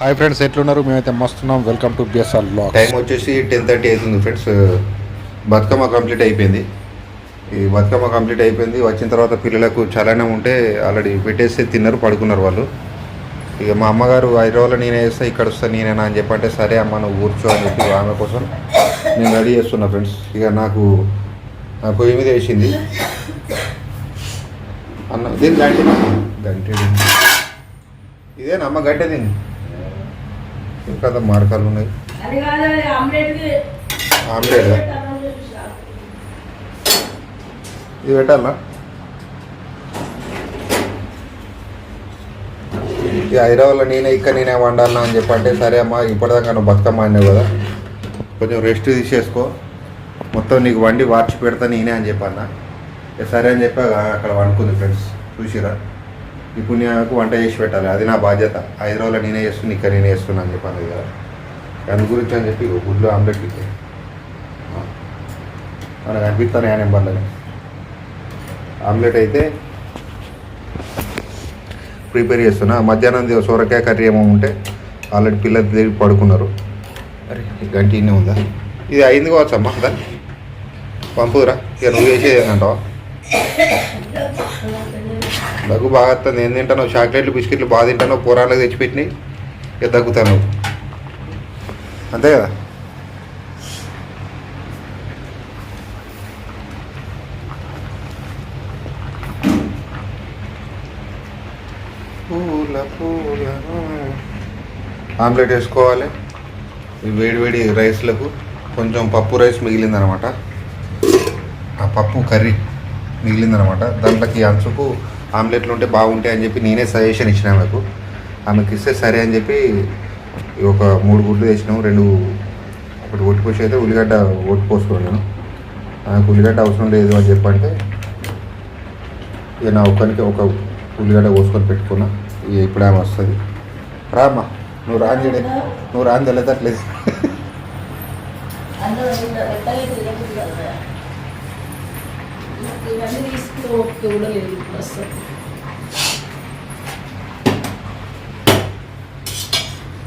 Hi friends ఎట్లున్నారు? మేమైతే మస్తున్నాం welcome to BSR blog time వచ్చేసి టెన్ థర్టీ అవుతుంది ఫ్రెండ్స్. Uh, బతుకమ్మ కంప్లీట్ అయిపోయింది. ఈ బతుకమ్మ కంప్లీట్ అయిపోయింది. వచ్చిన తర్వాత పిల్లలకు చలనం ఉంటే ఆల్రెడీ పెట్టేస్తే తిన్నారు పడుకున్నారు వాళ్ళు. ఇక మా అమ్మగారు హైదరాబాద్లో నేనే వేస్తా ఇక్కడ వస్తా నేనేనా అని చెప్పంటే సరే అమ్మ నువ్వు కూర్చో అని చెప్పి ఆమె కోసం నేను రెడీ చేస్తున్నా ఫ్రెండ్స్. ఇక నాకు నాకు ఏమి వేసింది. అన్న దీని గంటే గంటే ఇదేనా? అమ్మ గంటే దీన్ని ఇంకా మార్కాలు ఉన్నాయి. ఆమ్లెట్ ఇది పెట్టాలా? ఈ హైదరాబాద్లో నేనే ఇక్కడ నేనే వండాలన్నా అని చెప్పంటే సరే అమ్మా ఇప్పటిదాకా నువ్వు బతుకమ్మ అన్నావు కదా. కొంచెం రెస్ట్ తీసేసుకో. మొత్తం నీకు వండి వార్చి పెడతా నేనే అని చెప్పన్నా. సరే అని చెప్పి అక్కడ వండుకుంది ఫ్రెండ్స్. చూసిరా? ఇప్పుడు నాకు వంట చేసి పెట్టాలి. అది నా బాధ్యత. హైదరాబాద్లో నేనే చేస్తున్నా ఇక్కడ నేనే చేస్తున్నా అని చెప్పాను కదా. అందు గురించి అని చెప్పి గుడ్లు ఆమ్లెట్ ఇచ్చే. మనకు అనిపిస్తాను ఆ నెంబర్లో ఆమ్లెట్ అయితే ప్రిపేర్ చేస్తున్నా. మధ్యాహ్నం సొరకాయ కర్రీ ఏమో ఉంటే ఆల్రెడీ పిల్లలు తిరిగి పడుకున్నారు. అరే. ఈ గంట ఇన్నే ఉందా? ఇది అయింది కావచ్చు అమ్మా కదా పంపుదురా. ఇక నువ్వు చేసేది ఏంటంటావా దగ్గు బాగా వస్తుంది ఏం తింటాను చాక్లెట్లు బిస్కెట్లు బాగా తింటాను పోరాళ్ళకి తెచ్చిపెట్టినాయి. ఇక దగ్గుతాను అంతే కదా? పూల పూల ఆమ్లెట్ వేసుకోవాలి. ఈ వేడి వేడి రైస్లకు కొంచెం పప్పు రైస్ మిగిలిందనమాట. ఆ పప్పు కర్రీ మిగిలిందనమాట. దాంట్లోకి అంచుకు ఆమ్లెట్లు ఉంటే బాగుంటాయి అని చెప్పి నేనే సజెషన్ ఇచ్చిన ఆమెకు. ఆమెకి ఇస్తే సరే అని చెప్పి ఒక మూడు గుడ్లు వేసినాము రెండు ఒకటి ఒట్టి పోసి అయితే ఉల్లిగడ్డ ఒట్టి పోసుకున్నాను. నాకు ఉల్లిగడ్డ అవసరం లేదు అని చెప్పంటే ఇక నా ఒక్కరికి ఒక ఉల్లిగడ్డ కోసుకొని పెట్టుకున్నా. ఇక ఇప్పుడు ఆమె వస్తుంది. రామ్మా నువ్వు రాంజడే నువ్వు రాని తెలియట్లేదు ఇవన్నీ తీసుకుని ఓపిక కూడా లేదు ఇప్పుడు అసలు.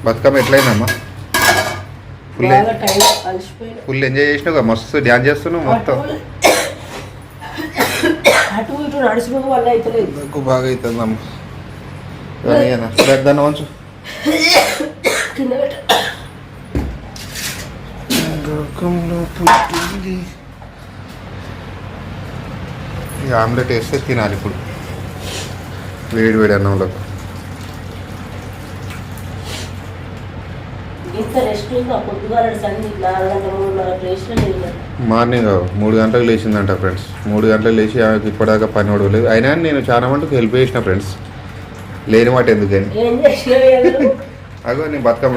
బతుకమ్మ ఎట్లయిందమ్మా? ఫుల్ ఫుల్ ఎంజాయ్ చేసినావు కదా, మస్తు డ్యాన్స్ చేస్తున్నావు మొత్తం. అటు ఇటు నడిచిపోక వల్ల అవుతలేదు నాకు బాగా కింద పెట్ట. లోకంలో పుట్టింది ఈ ఆమ్లెట్ వేస్తే తినాలి ఇప్పుడు. వేడి వేడి అన్నంలో. మార్నింగ్ మూడు గంటలకు లేచిందంట ఫ్రెండ్స్. మూడు గంటలకు లేచి ఆమెకి ఇప్పటిదాకా పని పడవలేదు అయినా నేను చాలా మటుకు హెల్ప్ చేసిన ఫ్రెండ్స్. లేని మాట ఎందుకని? అగో నేను బతుకమ్మ?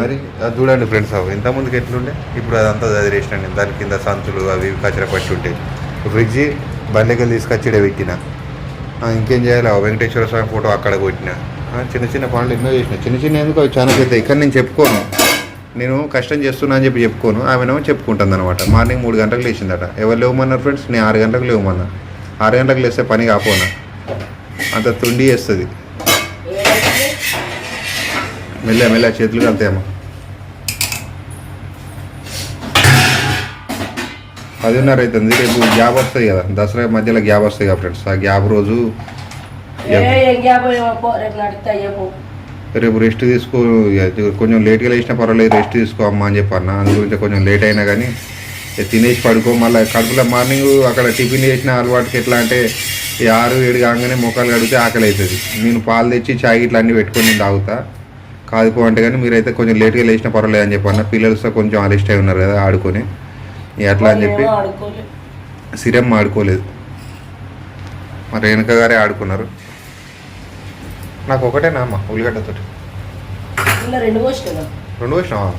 మరి అది చూడండి ఫ్రెండ్స్ అవి ఇంత ముందుకు ఎట్లుండే? ఇప్పుడు అదంతా చదివేసిన నేను దాని కింద సంచులు అవి కచ్చర పట్టి ఉంటాయి ఫ్రిడ్జ్ బండికలు తీసుకొచ్చి ఈడ పెట్టిన ఇంకేం చేయాలి? వెంకటేశ్వర స్వామి ఫోటో అక్కడ కొట్టిన. చిన్న చిన్న పనులు ఎన్నో చేసిన. చిన్న చిన్న ఎందుకు అవి చాలా పెద్ద ఇక్కడ నేను చెప్పుకోను. నేను కష్టం చేస్తున్నా అని చెప్పి చెప్పుకోను. ఆమెనేమో చెప్పుకుంటుంది అనమాట మార్నింగ్ మూడు గంటలకు లేచిందట. ఎవరు లేవమన్నారు ఫ్రెండ్స్? నేను ఆరు గంటలకు లేవమన్నా ఆరు గంటలకు లేస్తే పని కాపోనా అంత తుండి వేస్తుంది? మెల్ల మెల్ల చేతులు కలుతాయమ్మా పదిన్నర అవుతుంది. రేపు గ్యాప్ వస్తాయి కదా. దసరా మధ్యలో గ్యాప్ వస్తాయి కదా ఫ్రెండ్స్. ఆ గ్యాప్ రోజు రేపు రెస్ట్ తీసుకో కొంచెం లేట్గా లేచినా పర్వాలేదు. రెస్ట్ తీసుకో అమ్మా అని చెప్పి అన్న అందు గురించి కొంచెం లేట్ అయినా కానీ తినేసి పడుకో మళ్ళీ కడుపులో మార్నింగ్ అక్కడ టిఫిన్ చేసిన అలవాటుకి ఎట్లా అంటే ఆరు ఏడు కాగానే మొక్కలు కడిగితే ఆకలి అవుతుంది నేను పాలు తెచ్చి చాయ్ ఇట్లా అన్నీ పెట్టుకొని నేను తాగుతా. కాదుకో అంటే కానీ మీరైతే కొంచెం లేట్గా లేచినా పర్వాలేదు అని చెప్పి అన్న పిల్లలతో కొంచెం అరెస్ట్ అయి ఉన్నారు కదా ఆడుకొని. అట్లా అని చెప్పి సిరమ్ ఆడుకోలేదు. మరి వెనక గారే ఆడుకున్నారు. నాకు ఒకటేనా అమ్మ ఉల్లిగడ్డతోటి? ఇలా రెండు పోసిన రెండు వచ్చినావా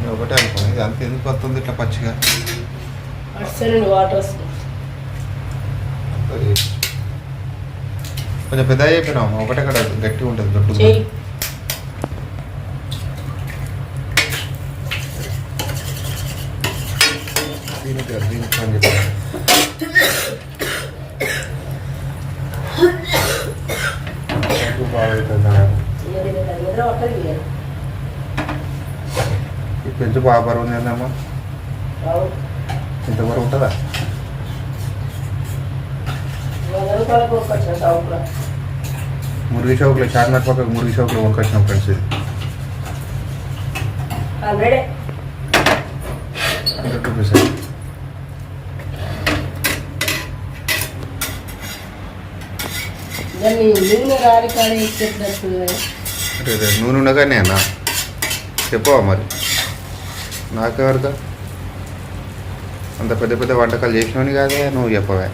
నేను ఒకటే అనుకున్నా. ఇది అంత ఎందుకు వస్తుంది ఇట్లా పచ్చిగా? వాటర్ కొంచెం పెద్ద చెప్పినావు ఒకటే కదా గట్టిగా ఉంటుంది దొడ్డు దీనికి దీనికి బాగా అవుతుంది కదా. ఇక నిద్ర నిద్ర పట్టదు ఇక. ఈ పెంచు బాగా బరువు ఉంది ఏందమ్మా అవును. ఇంత బరువు ఉంటుందా? మురిగి చౌక్లో చార్మినార్ పక్కకు మురిగి చౌక్లో కొనుకొచ్చినాం ఫ్రెండ్స్. ఇది హండ్రెడే రూపీస్ నూనె ఉండగానే అన్న. చెప్పవా మరి? నాకెవరుగా అంత పెద్ద పెద్ద వంటకాలు చేసినవని కాదే నువ్వు చెప్పవే.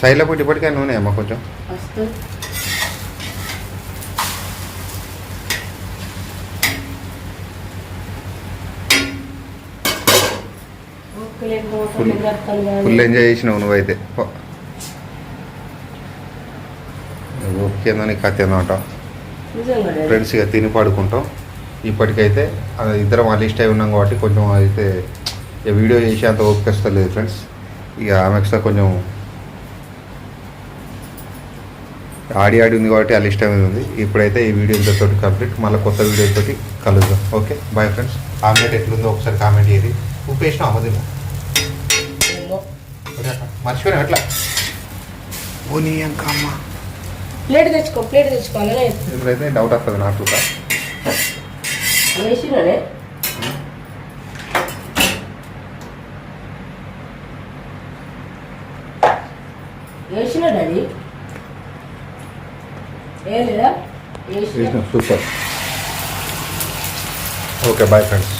సైడ్లో పెట్టి ఇప్పటికే నూనె అమ్మ కొంచెం. ఫుల్ ఎంజాయ్ చేసినావు నువ్వైతే. పో. నువ్వు ఓకేందో నీ కథ ఏందో అంటావు. నిజంగా డాడీ. ఫ్రెండ్స్ ఇక తిని పడుకుంటాం ఇప్పటికైతే అది ఇద్దరం వాళ్ళు ఇష్ట ఉన్నాం కాబట్టి కొంచెం అయితే ఇక వీడియో చేసి అంత ఓపికస్తలేదు ఫ్రెండ్స్ ఇక ఆమె ఎక్స్ట్రా కొంచెం ఆడి ఆడి ఉంది కాబట్టి వాళ్ళ ఇష్టం మీద ఉంది. ఇప్పుడైతే ఈ వీడియో ఇంతతోటి కంప్లీట్ మళ్ళీ కొత్త వీడియోతోటి కలుద్దాం. ఓకే బాయ్ ఫ్రెండ్స్ ఆమ్లెట్ ఎట్లుందో ఒకసారి కామెంట్ చేయండి. ఉప్పు వేసినా అమ్మదేమో ఏమో. మర్చిపోయినా ఎట్లా? ప్లేట్ తెచ్చుకో ప్లేట్ తెచ్చుకోవాలనే ఇప్పుడైతే డౌట్ వస్తుంది నాకు కూడా వేసినానే వేసిన డాడీ ఏ లేదా సూపర్ ఓకే బాయ్ ఫ్రెండ్స్